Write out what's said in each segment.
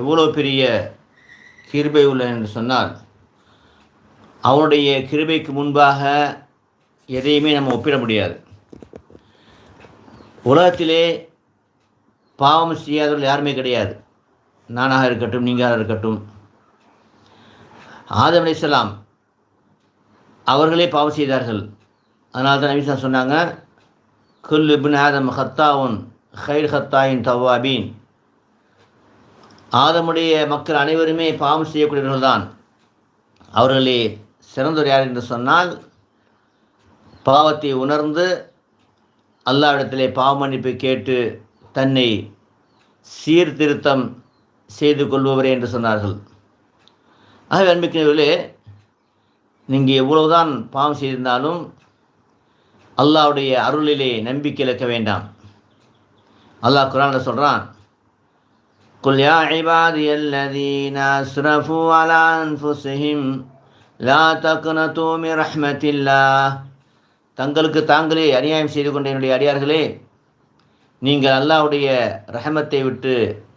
எவ்வளோ பெரிய கிருபை உள்ள என்று சொன்னால் அவனுடைய கிருபைக்கு முன்பாக எதையுமே நம்ம ஒப்பிட முடியாது. உலகத்திலே பாவம் செய்யாதவர்கள் யாருமே கிடையாது. நானாக இருக்கட்டும் நீங்களாக இருக்கட்டும். ஆதம் அலைஹிஸ்ஸலாம் அவர்களே பாவம் செய்தார்கள். அதனால தான் நபிசா சொன்னாங்க குல் இபின் ஆதம் ஹத்தாவுன் ஹைர் ஹத்தாயின் தவாபீன் ஆதமுடைய மக்கள் அனைவருமே பாவம் செய்யக்கூடியவர்கள் தான் அவர்களே சிறந்தவர் யார் என்று சொன்னால் பாவத்தை உணர்ந்து அல்லாவிடத்திலே பாவ மன்னிப்பை கேட்டு தன்னை சீர்திருத்தம் செய்து கொள்பவரே என்று சொன்னார்கள். ஆகவே அன்பிக்கிறவர்களே நீங்கள் எவ்வளவுதான் பாவம் செய்திருந்தாலும் அல்லாவுடைய அருளிலே நம்பிக்கை இழக்க வேண்டாம். அல்லாஹ் குரானில் சொல்கிறான் قل يا عبادي الذين أسرفوا على أنفسهم لا تقنطوا من رحمة الله தங்களுக்கு தாங்களே அநியாயம் செய்து கொண்ட என்னுடைய அடியார்களே நீங்கள் அல்லாஹ்வுடைய ரஹமத்தை விட்டு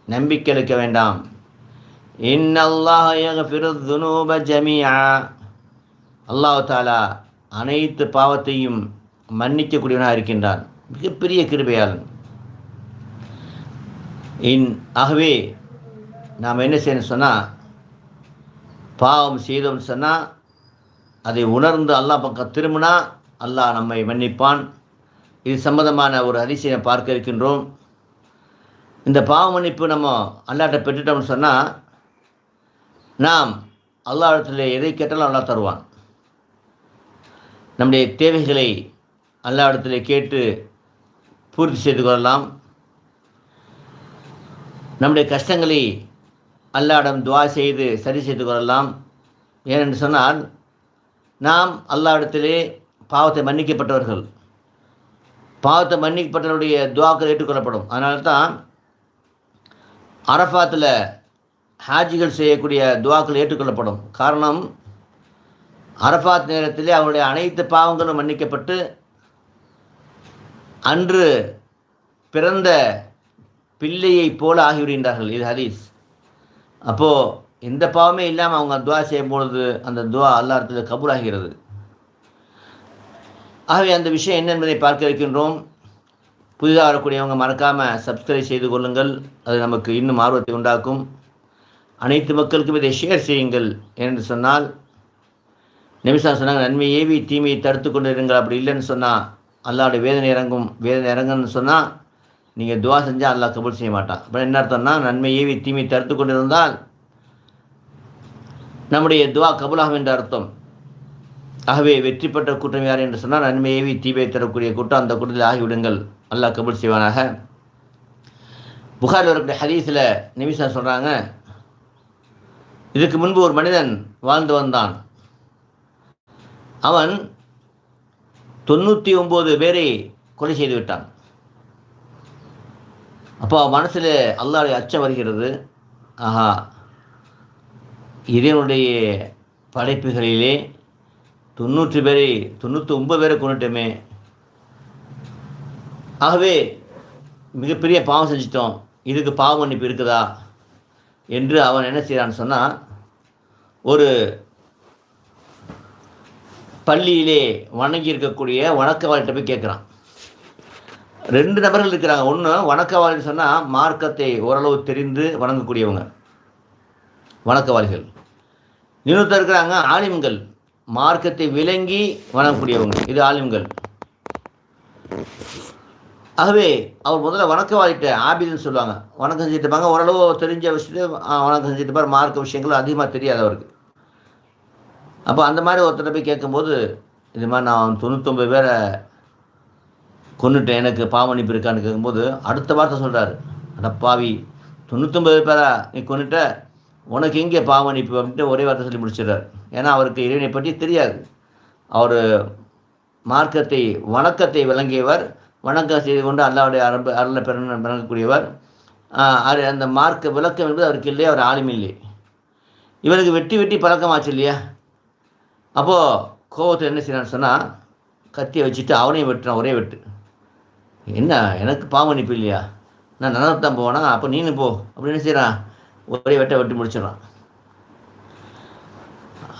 நம்பிக்கை இழக்க வேண்டாம் இன் அல்லாஹ் யக்ஃபிருதுனூப ஜமீஆ அல்லாஹ் தாலா அனைத்து பாவத்தையும் மன்னிக்கக்கூடியவனாக இருக்கின்றான் மிகப்பெரிய கிருபையாளன் இன் ஆகவே நாம் என்ன செய்யணும் சொன்னால் பாவம் செய்தோம்னு சொன்னால் அதை உணர்ந்து அல்லாஹ் பக்கம் திரும்பினா அல்லாஹ் நம்மை மன்னிப்பான். இது சம்பந்தமான ஒரு அதிசயம் பார்க்க இருக்கின்றோம். இந்த பாவ மன்னிப்பு நம்ம அல்லாட்ட பெற்றுட்டோம்னு சொன்னால் நாம் அல்லாஹிடத்தில் எதை கேட்டாலும் அல்லா தருவான். நம்முடைய தேவைகளை அல்லாஹிடத்தில் கேட்டு பூர்த்தி செய்து கொள்ளலாம். நம்முடைய கஷ்டங்களை அல்லாடம் துவா செய்து சரி செய்து கொள்ளலாம். ஏனென்று சொன்னால் நாம் அல்லாவிடத்திலே பாவத்தை மன்னிக்கப்பட்டவர்கள். பாவத்தை மன்னிக்கப்பட்டவருடைய துவாக்கள் ஏற்றுக்கொள்ளப்படும். அதனால தான் அரஃபாத்தில் ஹாஜிகள் செய்யக்கூடிய துவாக்கள் ஏற்றுக்கொள்ளப்படும். காரணம் அரஃபாத் நேரத்திலே அவருடைய அனைத்து பாவங்களும் மன்னிக்கப்பட்டு அன்று பிறந்த பிள்ளையைப் போல ஆகிவிடுகின்றார்கள் இது ஹதீஸ். அப்போது எந்த பாவமே இல்லாமல் அவங்க துவா செய்யும் பொழுது அந்த துவா அல்லாஹத்தில் கபூலாகிறது. ஆகவே அந்த விஷயம் என்ன என்பதை பார்க்க இருக்கின்றோம் புதிதாக வரக்கூடியவங்க மறக்காமல் சப்ஸ்கிரைப் செய்து கொள்ளுங்கள். அது நமக்கு இன்னும் ஆர்வத்தை உண்டாக்கும். அனைத்து மக்களுக்கும் இதை ஷேர் செய்யுங்கள் என்று சொன்னால் நிமிஷம் சொன்னாங்க நன்மை ஏவி தீமையை தடுத்து கொண்டு இருங்கள் அப்படி இல்லைன்னு சொன்னால் அல்லாவுடைய வேதனை இறங்கும் வேதனை இறங்குன்னு சொன்னால் நீங்கள் துவா செஞ்சால் அல்லாஹ் கபூல் செய்ய மாட்டான் அப்புறம் என்ன அர்த்தம்னா நன்மை ஏவி தீமை தடுத்து கொண்டிருந்தால் நம்முடைய துவா கபுலாகும் என்ற அர்த்தம். ஆகவே வெற்றி பெற்ற கூட்டம் யார் என்று சொன்னால் நன்மை ஏவி தீமை தரக்கூடிய கூட்டம் அந்த கூட்டத்தில் ஆகிவிடுங்கள். அல்லாஹ் கபூல் செய்வானாக. புகார் வரக்கூடிய ஹதீஸில் நிமிஷா சொல்கிறாங்க இதுக்கு முன்பு ஒரு மனிதன் வாழ்ந்து வந்தான். அவன் தொண்ணூற்றி ஒம்பது பேரை கொலை செய்து விட்டான். அப்போ மனசில் அல்லாவுடைய அச்சம் வருகிறது. ஆஹா. இறைவனுடைய படைப்புகளிலே தொண்ணூற்றி பேரை தொண்ணூற்றி ஒன்பது பேரை கொண்டுட்டோமே. ஆகவே மிகப்பெரிய பாவம் செஞ்சிட்டோம். இதுக்கு பாவம் மன்னிப்பு இருக்குதா? என்று அவன் என்ன செய்கிறான்னு சொன்னால் ஒரு பள்ளியிலே வணங்கி இருக்கக்கூடிய வணக்கவாளிகிட்ட போய் கேட்குறான். ரெண்டு நபர்கள் இருக்கிறாங்க. ஒன்று வணக்கவாளின்னு சொன்னால் மார்க்கத்தை ஓரளவு தெரிந்து வணங்கக்கூடியவங்க. வணக்கவாளிகள். இன்னொருத்தர் இருக்கிறாங்க ஆலிம்கள். மார்க்கத்தை விளங்கி வணங்கக்கூடியவங்க. இது ஆலிம்கள். ஆகவே அவர் முதல்ல வணக்கவாளிட்ட ஆபிதுன்னு சொல்லுவாங்க. வணக்கம் செஞ்சுட்டு இருப்பாங்க ஓரளவு தெரிஞ்ச விஷயத்தை வணக்கம் செஞ்சுட்டு இருப்பார் மார்க்க விஷயங்கள் அதிகமாக தெரியாது அவருக்கு. அப்போ அந்த மாதிரி ஒருத்தர் போய் கேட்கும்போது இது மாதிரி நான் தொண்ணூத்தொம்பது பேரை கொன்னுட்டேன் எனக்கு பாவமன்னிப்பு இருக்கான்னு கேட்கும்போது அடுத்த வார்த்தை சொல்கிறாரு அடப்பாவி தொண்ணூத்தொம்பது பேரா நீ கொண்டுட்ட உனக்கு எங்கே பாவமன்னிப்பு அப்படின்ட்டு ஒரே வார்த்தை சொல்லி முடிச்சிடுறாரு. ஏன்னா அவருக்கு இறைவனை பற்றி தெரியாது. அவர் மார்க்கத்தை வணக்கத்தை விளங்கியவர் வணக்கம் செய்து கொண்டு அல்லாவுடைய அரபு அருளை பெற விளங்கக்கூடியவர் அது அந்த மார்க்க விளக்கம் என்பது அவருக்கு இல்லையே அவர் ஆளும் இல்லை. இவருக்கு வெட்டி வெட்டி பழக்கமாச்சு இல்லையா? அப்போது கோவத்தில் என்ன செய்யறான்னு சொன்னால் கத்தியை வச்சுட்டு அவனையும் வெட்டுறான் ஒரே வெட்டு. என்ன எனக்கு பாவமன்னிப்பு இல்லையா? நான் நல்லது தான் போவேனா? அப்போ நீனு போ. அப்படின்னு என்ன செய்கிறான் ஒரே வெட்ட வெட்டி முடிச்சிடறான்.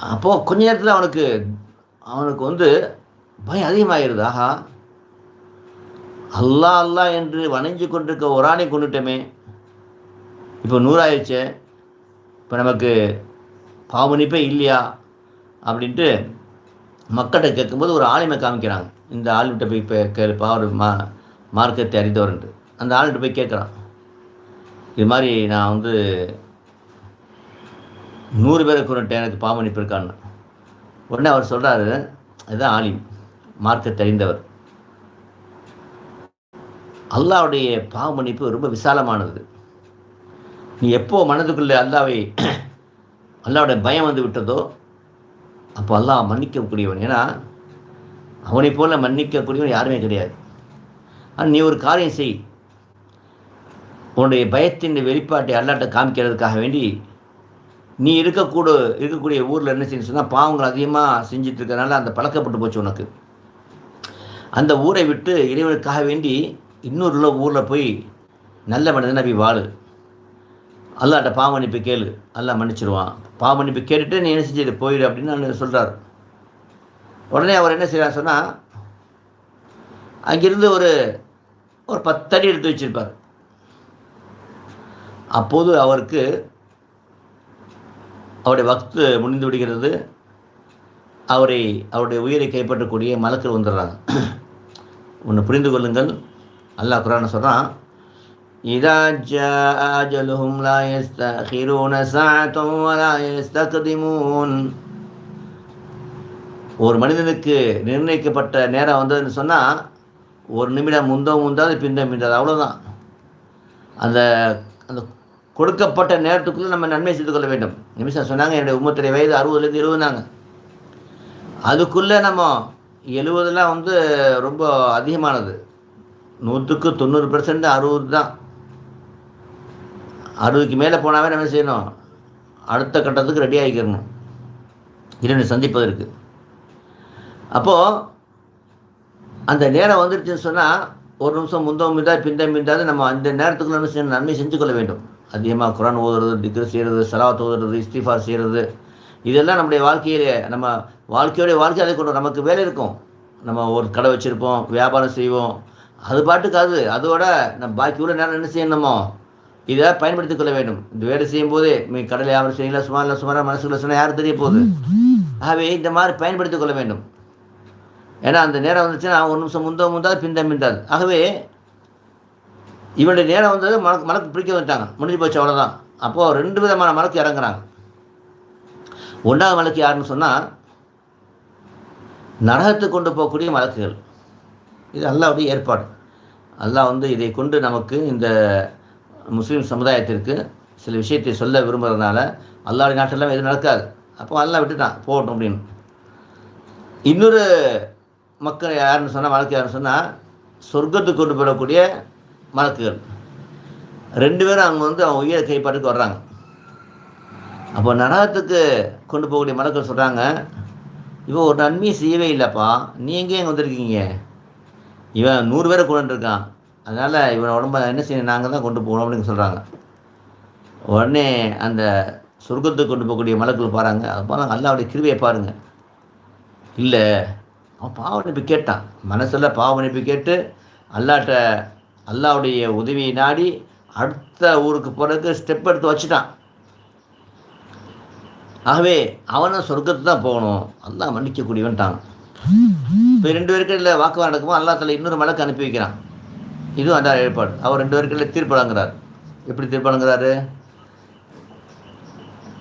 அப்போது கொஞ்ச நேரத்தில் அவனுக்கு அவனுக்கு வந்து பயம் அதிகமாகிடுது ஆஹா. அல்லா அல்லா என்று வணைஞ்சு கொண்டிருக்க ஒரு ஆணை கொண்டுட்டோமே. இப்போ நூறாயிடுச்சே. இப்போ நமக்கு பாவனிப்பே இல்லையா? அப்படின்ட்டு மக்கள்கிட்ட கேட்கும்போது ஒரு ஆளுமை காமிக்கிறாங்க. இந்த ஆளுமிட்ட போய் இப்போ கேள்வி ஒரு மா மார்க்கத்தை அறிந்தவர்ன்ட்டு அந்த ஆளுகிட்ட போய் கேட்குறான் இது மாதிரி நான் வந்து நூறு பேரை கொண்டுட்டேன் எனக்கு பாவமன்னிப்பு இருக்கான்னு உடனே அவர் சொல்கிறாரு இதுதான் ஆலிம் மார்க்கத்தை அறிந்தவர். அல்லாவுடைய பாவமன்னிப்பு ரொம்ப விசாலமானது. நீ எப்போ மனதுக்குள்ளே அல்லாவை அல்லாவுடைய பயம் வந்து விட்டதோ அப்போ அல்லாஹ் மன்னிக்கக்கூடியவன். ஏன்னா அவனை போல மன்னிக்கக்கூடியவன் யாருமே கிடையாது. நீ ஒரு காரியம் செய். உன்னுடைய பயத்தின் வெளிப்பாட்டை அல்லாட்ட காமிக்கிறதுக்காக வேண்டி நீ இருக்கக்கூட இருக்கக்கூடிய ஊரில் என்ன செய்யணும் சொன்னால் பாவங்கள் அதிகமாக செஞ்சுட்டு இருக்கிறனால அந்த பழக்கப்பட்டு போச்சு உனக்கு. அந்த ஊரை விட்டு இறைவனுக்காக வேண்டி இன்னொரு ஊரில் போய் நல்ல மனிதன் நபி வாழு. அல்லாட்ட பாவமன்னிப்பு கேளு. அல்லா மன்னிச்சிருவான். பாவமன்னிப்பு கேட்டுட்டு நீ என்ன செஞ்சிட்டு போயிடு அப்படின்னு நான் சொல்கிறார் உடனே அவர் என்ன செய்கிறார் சொன்னால் அங்கிருந்து ஒரு ஒரு பத்தடி எடுத்து வச்சிருப்பார். அப்போது அவருக்கு அவருடைய வக்து முடிந்து விடுகிறது. அவரை அவருடைய உயிரை கைப்பற்றக்கூடிய மலக்கள் வந்துடுறாங்க. ஒன்று புரிந்து கொள்ளுங்கள். அல்லாஹ் குரான் சொல்கிறான் இதா ஜாஜலுஹும் லா யஸ்தகிரூன சாஅத்தன் வலா யஸ்தக்திமூன். ஒரு மனிதனுக்கு நிர்ணயிக்கப்பட்ட நேரம் வந்ததுன்னு சொன்னால் ஒரு நிமிடம் முந்தோ முந்தாது பிந்த பிந்தாது. அவ்வளோதான் அந்த அந்த கொடுக்கப்பட்ட நேரத்துக்குள்ளே நம்ம நன்மை செய்து கொள்ள வேண்டும். நிமிஷம் சொன்னாங்க என்னுடைய உமத்துடைய வயது அறுபதுலேருந்து இருபதுனாங்க. அதுக்குள்ளே நம்ம எழுபதுலாம் வந்து ரொம்ப அதிகமானது. நூற்றுக்கு தொண்ணூறு பெர்சன்ட் அறுபது தான். அறுபதுக்கு மேலே போனாவே நம்ம செய்யணும்? அடுத்த கட்டத்துக்கு ரெடி ஆகிக்கிறணும். இரண்டு சந்திப்பதற்கு. அப்போது அந்த நேரம் வந்துருச்சுன்னு சொன்னால் ஒரு நிமிஷம் முந்தம் மிந்தா பிந்தம் மிந்தாது நம்ம அந்த நேரத்துக்குள்ள நம்ம செய்யணும்? நன்மை செஞ்சு கொள்ள வேண்டும். அதிகமாக குரான் ஓதுறது திக்ரு செய்கிறது சலாத் ஓதுறது இஸ்திஃபா செய்கிறது இதெல்லாம் நம்முடைய வாழ்க்கையிலே நம்ம வாழ்க்கையோடைய வாழ்க்கை அதை கொண்டு நமக்கு வேலை இருக்கும். நம்ம ஒரு கடை வச்சுருப்போம் வியாபாரம் செய்வோம். அது பாட்டுக்கு அது. அதோட நம்ம பாக்கி உள்ள நேரம் என்ன செய்யணுமோ இதை பயன்படுத்திக் கொள்ள வேண்டும். இந்த வேலை செய்யும் போதே நீ கடலை வியாபாரம் செய்யலாம் சுமார் இல்லை சுமாராக மனசுக்குள்ள சொன்னால் யாரும் தெரிய போகுது? ஆகவே இந்த மாதிரி பயன்படுத்திக் கொள்ள வேண்டும். ஏன்னா அந்த நேரம் வந்துச்சுன்னா ஒரு நிமிஷம் முந்தோ முந்தாது பிந்த பிந்தாது ஆகவே இவனுடைய நேரம் வந்தது மலக்கு மலக்கு பிடிக்க வந்துட்டாங்க. முடிஞ்சு போச்சு அவ்வளோதான் அப்போது ரெண்டு விதமான மலக்கு இறங்குறாங்க. ஒன்றாவது மலக்கு யாருன்னு சொன்னால் நரகத்துக்கு கொண்டு போகக்கூடிய மலக்குகள். இது அல்லாவுடைய ஏற்பாடு. அல்லாஹ் வந்து இதை கொண்டு நமக்கு இந்த முஸ்லீம் சமுதாயத்திற்கு சில விஷயத்தை சொல்ல விரும்புகிறதுனால அல்லாவுடைய நாட்டெல்லாம் எதுவும் நடக்காது. அப்போ அல்லாஹ் விட்டுட்டான் போகட்டும் அப்படின்னு. இன்னொரு மக்கள் யாருன்னு சொன்னால் மலக்கு யாருன்னு சொன்னால் சொர்க்கத்துக்கு கொண்டு போடக்கூடிய மலக்குகள் ரெண்டு பேரும் அவங்க வந்து அவங்க உயிரை கைப்பாட்டுக்கு வர்றாங்க. அப்போ நரகத்துக்கு கொண்டு போகக்கூடிய மலக்கள் சொல்கிறாங்க இவன் ஒரு நன்மையை செய்யவே இல்லைப்பா. நீ எங்கே இங்கே வந்திருக்கீங்க? இவன் நூறு பேரை கொண்டு இருக்கான் அதனால் இவன் உடம்ப என்ன செய்யணும்? நாங்கள் தான் கொண்டு போகணும் அப்படின்னு சொல்கிறாங்க உடனே அந்த சொர்க்கத்துக்கு கொண்டு போகக்கூடிய மலக்கள் பாருங்க. அது நல்லா அல்லாவுடைய கிருவியை பாருங்கள் இல்லை அவன் பாவனிப்பு கேட்டான். மனசில் பாவனிப்பு கேட்டு அல்லாட்ட அல்லாவுடைய உதவியை நாடி அடுத்த ஊருக்கு போகிறதுக்கு ஸ்டெப் எடுத்து வச்சுட்டான். ஆகவே அவனும் சொர்க்கத்துக்கு தான் போகணும். அல்லா மன்னிக்கக்கூடியவன்ட்டான். இப்போ ரெண்டு பேருக்கு இல்லை வாக்குவாதம் நடக்குமோ அல்லா தலை இன்னொரு மலக்கு அனுப்பி வைக்கிறான். இதுவும் அந்த ஏற்பாடு. அவர் ரெண்டு பேருக்கு இல்லை தீர்ப்பு வழங்குறார். எப்படி தீர்ப்பு வழங்குறாரு?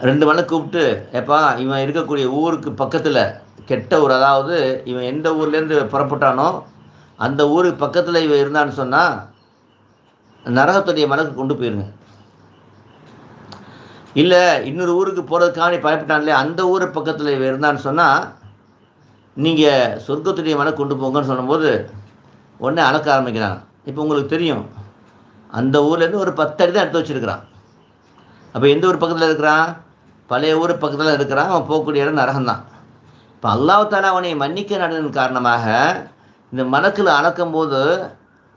ரெண்டு மலை கூப்பிட்டு எப்பா இவன் இருக்கக்கூடிய ஊருக்கு பக்கத்தில் கெட்ட ஊர். அதாவது இவன் எந்த ஊர்லேருந்து புறப்பட்டானோ அந்த ஊருக்கு பக்கத்தில் இவன் இருந்தான்னு சொன்னால் நரகத்துடைய மனக்கு கொண்டு போயிருங்க. இல்லை இன்னொரு ஊருக்கு போகிறதுக்காக நீ பயப்பட்டான் அந்த ஊர் பக்கத்தில் இவன் இருந்தான்னு சொன்னால் நீங்கள் சொர்க்கத்துடைய மலை கொண்டு போங்கன்னு சொல்லும்போது உடனே அளக்க ஆரம்பிக்கிறான். இப்போ உங்களுக்கு தெரியும் அந்த ஊர்லேருந்து ஒரு பத்து அடி தான் எடுத்து வச்சுருக்கிறான். அப்போ எந்த ஊர் பக்கத்தில் இருக்கிறான்? பழைய ஊர் பக்கத்தில் இருக்கிறான். அவன் போகக்கூடிய இடம் நரகம்தான். இப்போ அல்லாஹால அவனை மன்னிக்க நடந்ததன் காரணமாக இந்த மலக்கில் அளக்கும் போது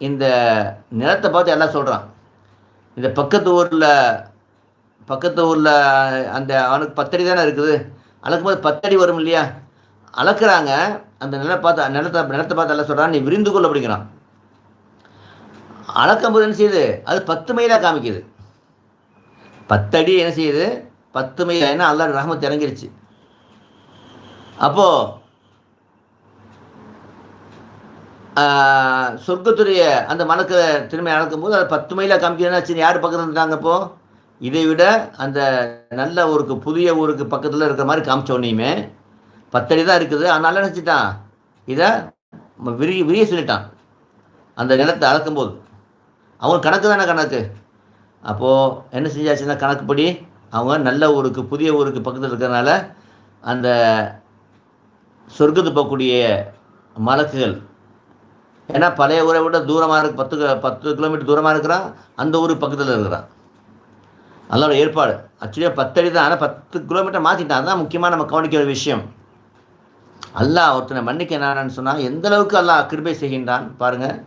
இந்த நிலத்தை பார்த்து எல்லாம் சொல்கிறான் இந்த பக்கத்து ஊரில் பக்கத்து ஊரில் அந்த அவனுக்கு பத்தடி தானே இருக்குது. அளக்கும்போது பத்தடி வரும் இல்லையா? அளக்குறாங்க. அந்த நிலை பார்த்து நிலத்தை நிலத்தை பார்த்து எல்லாம் சொல்கிறான் நீ விரிந்து கொள்ள அப்படிங்கிறான். அளக்கும்போது என்ன செய்யுது? அது பத்து மைலாக காமிக்குது. பத்தடி என்ன செய்யுது? பத்து மைலாக ஏன்னா அல்லா ரஹமத் இறங்கிருச்சு. அப்போது சொர்க்கத்துடைய அந்த மலக்கு திரும்பி அளக்கும்போது அதை பத்து மைலாக காமிக்கிறதுனா யார் பக்கத்தில் இருந்தாங்க இப்போது இதை விட அந்த நல்ல ஊருக்கு புதிய ஊருக்கு பக்கத்தில் இருக்கிற மாதிரி காமிச்ச உடனேயுமே பத்தடி தான் இருக்குது. அதனால நினச்சிட்டான் இதை விரி விரிய சொல்லிட்டான். அந்த நிலத்தை அளக்கும்போது. அவங்க கணக்கு தானே கணக்கு? அப்போது என்ன செஞ்சாச்சுன்னா கணக்குப்படி அவங்க நல்ல ஊருக்கு புதிய ஊருக்கு பக்கத்தில் இருக்கிறதுனால அந்த சொர்க்கத்து போகக்கூடிய மலக்குகள். ஏன்னா பழைய ஊரை விட தூரமாக இருக்கு பத்து பத்து கிலோமீட்டர் தூரமாக இருக்கிறான். அந்த ஊர் பக்கத்தில் இருக்கிறான். அதோட ஏற்பாடு. ஆக்சுவலியாக பத்தடி தான். ஆனால் பத்து கிலோமீட்டர் மாற்றிட்டான் அதுதான் முக்கியமாக நம்ம கவனிக்கிற விஷயம். அல்லாஹ் ஒருத்தனை மன்னிக்க என்னன்னு சொன்னால் எந்த அளவுக்கு அல்லாஹ் கிருபை செய்கின்றான் பாருங்கள்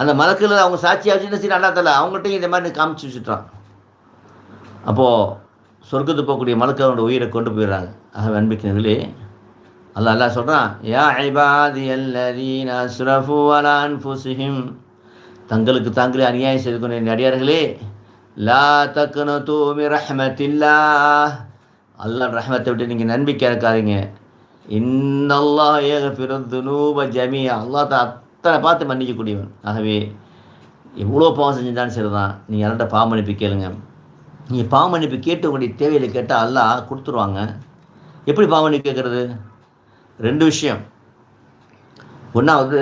அந்த மலக்கில் அவங்க சாட்சியாக வச்சுன்னு சரி அல்லா தலை அவங்கள்ட்டையும் இந்த மாதிரி காமிச்சு வச்சுட்டான். அப்போது சொர்க்கத்து போகக்கூடிய மலக்கவனோட உயிரை கொண்டு போயிடுறாங்க. ஆக அன்பிக்கிறதுலே அல்லா அல்லா சொல்கிறான் யா ஐபாதி அல்லதீன அஸ்ரஃபு அலா அன்ஃபுசிஹிம் தங்களுக்கு தாங்களே அநியாயம் செய்து கொண்ட அடியார்களே லா தக்குனு தூமி ரஹமத்தில்லா அல்லா ரஹமத்தை விட்டு நீங்கள் நம்பிக்கை இருக்காதீங்க இன்னல்லா ஏக பிறந்துனூப ஜமியா அல்லா தான் அத்தனை பார்த்து மன்னிக்கக்கூடியவன். ஆகவே எவ்வளோ பாவம் செஞ்சுதான் சரி தான் நீங்கள் யார்கிட்ட பாவம் மன்னிப்பு கேளுங்க. நீங்கள் பாவம் மன்னிப்பு கேட்டு உங்களுடைய தேவையில் கேட்டால் அல்லா கொடுத்துருவாங்க. எப்படி பாவம் மன்னிப்பு கேட்குறது? ரெண்டு விஷயம். ஒன்றாவது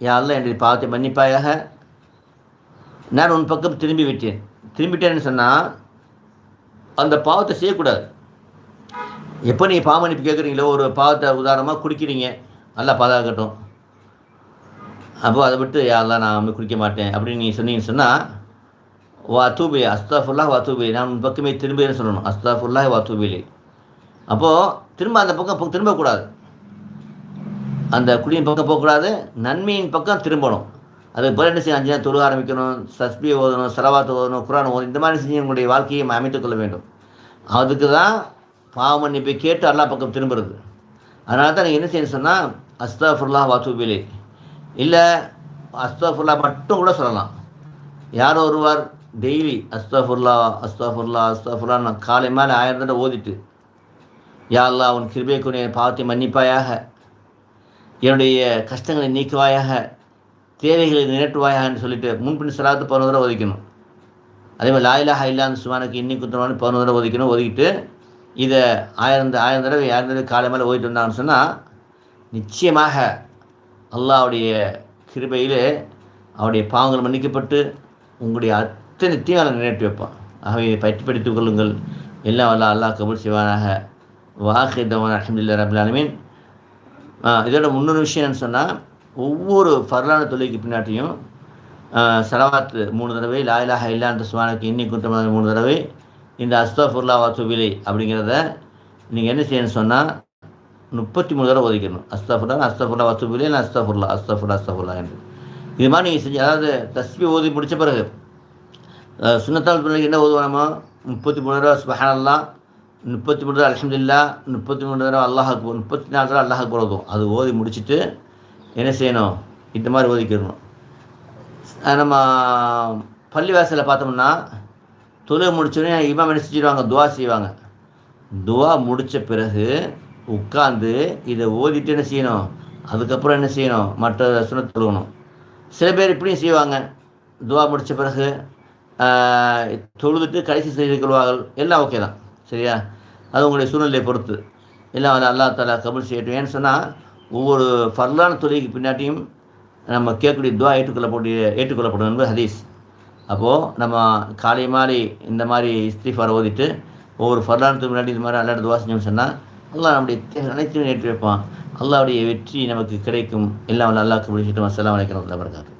யாரெல்லாம் என்னுடைய பாவத்தை மன்னிப்பாயாக. நான் உன் பக்கம் திரும்பி விட்டேன் திரும்பிட்டேன்னு சொன்னால் அந்த பாவத்தை செய்யக்கூடாது. எப்போ நீங்கள் பாவம் மன்னிப்பு கேட்குறீங்களோ ஒரு பாவத்தை உதாரணமாக குடிக்கிறீங்க நல்லா பாதுகாக்கட்டும். அப்போ அதை விட்டு யாரெல்லாம் நான் குடிக்க மாட்டேன். அப்படின்னு நீங்கள் சொன்னீங்கன்னு சொன்னால் வா தூபி அஸ்தாஃபுல்லா வா நான் உன் பக்கமே திரும்பின்னு சொல்லணும். அஸ்தாஃபுல்லா வா அப்போது திரும்ப அந்த பக்கம் திரும்பக்கூடாது. அந்த குடியின் பக்கம் போகக்கூடாது நன்மையின் பக்கம் திரும்பணும். அது போல என்ன செய்ய அஞ்சு நேரம் தொழு ஆரம்பிக்கணும் சஸ்பி ஓதணும் செலவாத்து ஓதணும் குரான் ஓதணும் இந்த மாதிரி செஞ்சு உங்களுடைய வாழ்க்கையை அமைத்துக்கொள்ள வேண்டும். அதுக்கு தான் பாவ மன்னிப்பை கேட்டு அல்லா பக்கம் திரும்புறது. அதனால தான் நீங்கள் என்ன செய்யணும் சொன்னால் அஸ்தாஃபுல்லா வாத்துபிலே இல்லை அஸ்தாஃபுல்லா மட்டும் கூட சொல்லலாம். யாரோ ஒருவர் டெய்லி அஸ்தாஃபுல்லா அஸ்தாஃபுல்லா அஸ்தாஃபுல்லான்னு காலை மேலே ஆயிரம் தடவை ஓதிட்டு யா அல்லா உன் கிருபை குனிய பாவத்தை மன்னிப்பாயாக என்னுடைய கஷ்டங்களை நீக்குவாயாக தேவைகளை நிரட்டுவாயான்னு சொல்லிட்டு முன்பின் சலாத்து பதினோரு தடவை ஒதுக்கணும். அதே மாதிரி லாயிலாக இல்லாத சுமானுக்கு இன்னி குத்தமான பதினோரு தடவை ஒதுக்கணும். ஒதுக்கிட்டு இதை ஆயிரம் ஆயிரம் தடவை ஆயிரம் தடவை காலை மேலே ஓதிட்டு வந்தாங்கன்னு சொன்னால் நிச்சயமாக அல்லாவுடைய கிருபையில் அவருடைய பாவங்கள் மன்னிக்கப்பட்டு உங்களுடைய அத்தனை தீவிரம் நிறைவேற்றி வைப்பான். ஆகவே இதை பயிற்சி படித்துக் கொள்ளுங்கள். எல்லாம் வல்ல அல்லாஹ் கபூல் செய்வானாக. வாஹிதவன் அஹமதுல்லா ரபுல் அலமீன் இதோட முன்னொரு விஷயம்னு சொன்னால் ஒவ்வொரு ஃபர்லான தொழிலுக்கு பின்னாட்டியும் சலவாத்து மூணு தடவை லாயிலாக இல்லாந்த சுவானுக்கு இன்னி குற்றமான மூணு தடவை இந்த அஸ்தாஃபுல்லா வாத்துபிலை அப்படிங்கிறத நீங்கள் என்ன செய்யணும்னு சொன்னால் முப்பத்தி மூணு தடவை ஒதுக்கணும் அஸ்தாஃபுல்லா அஸ்தாஃபுல்லா வாத்துபிலை இல்லை அஸ்தாஃபுல்லா அஸ்தாஃபுல்லா அஸ்தாஃபுல்லா என்று. இது மாதிரி நீங்கள் செஞ்சு அதாவது தஸ்பி ஓதி முடித்த பிறகு சுண்ணத்தால் பிள்ளைக்கு என்ன ஓதுவானமோ முப்பத்தி மூணு தடவை சுபஹானல்லா முப்பத்தி மூணு தடவை அலமதுல்லா முப்பத்தி மூணு தடவை அல்லாஹ் அக்பர் முப்பத்தி நாலு தடவை அல்லாஹ் அக்பர் ஓதும் அது ஓதி முடிச்சுட்டு என்ன செய்யணும்? இந்த மாதிரி ஒதுக்கிடணும் நம்ம பள்ளிவாசலில் பார்த்தோம்னா தொழுகை முடிச்சோடனே இமாம் என்ன செஞ்சுருவாங்க? துவா செய்வாங்க. துவா முடித்த பிறகு உட்காந்து இதை ஓதிட்டு என்ன செய்யணும்? அதுக்கப்புறம் என்ன செய்யணும்? மற்ற சுன தொழுகணும். சில பேர் இப்படியும் செய்வாங்க. துவா முடித்த பிறகு தொழுதுட்டு கடைசி செய்து கொள்வார்கள் எல்லாம் ஓகே தான். சரியா? அது உங்களுடைய சூழ்நிலையை பொறுத்து. எல்லாம் அல்லா தாலா கபுல் செய்யட்டும். ஏன்னு சொன்னால் ஒவ்வொரு ஃபர்லான தொழிலுக்கு பின்னாட்டியும் நம்ம கேட்கக்கூடிய துவா ஏற்றுக்கொள்ளக்கூடிய ஏற்றுக்கொள்ளப்படும் என்பது ஹதீஸ். அப்போது நம்ம காலை மாதிரி இந்த மாதிரி இஸ்திஃபார் ஓதிட்டு ஒவ்வொரு ஃபர்லானத்துக்கு முன்னாடி இது மாதிரி அல்லாட துவா செஞ்சோம்னு சொன்னால் அல்லாஹ் நம்முடைய அனைத்தையும் ஏற்றி வைப்பான் அல்லாவுடைய வெற்றி நமக்கு கிடைக்கும். எல்லாம் அல்லாஹ்க்கு முடிச்சிட்டோம் அஸ்லாம் வலைக்கம் வரகாத்து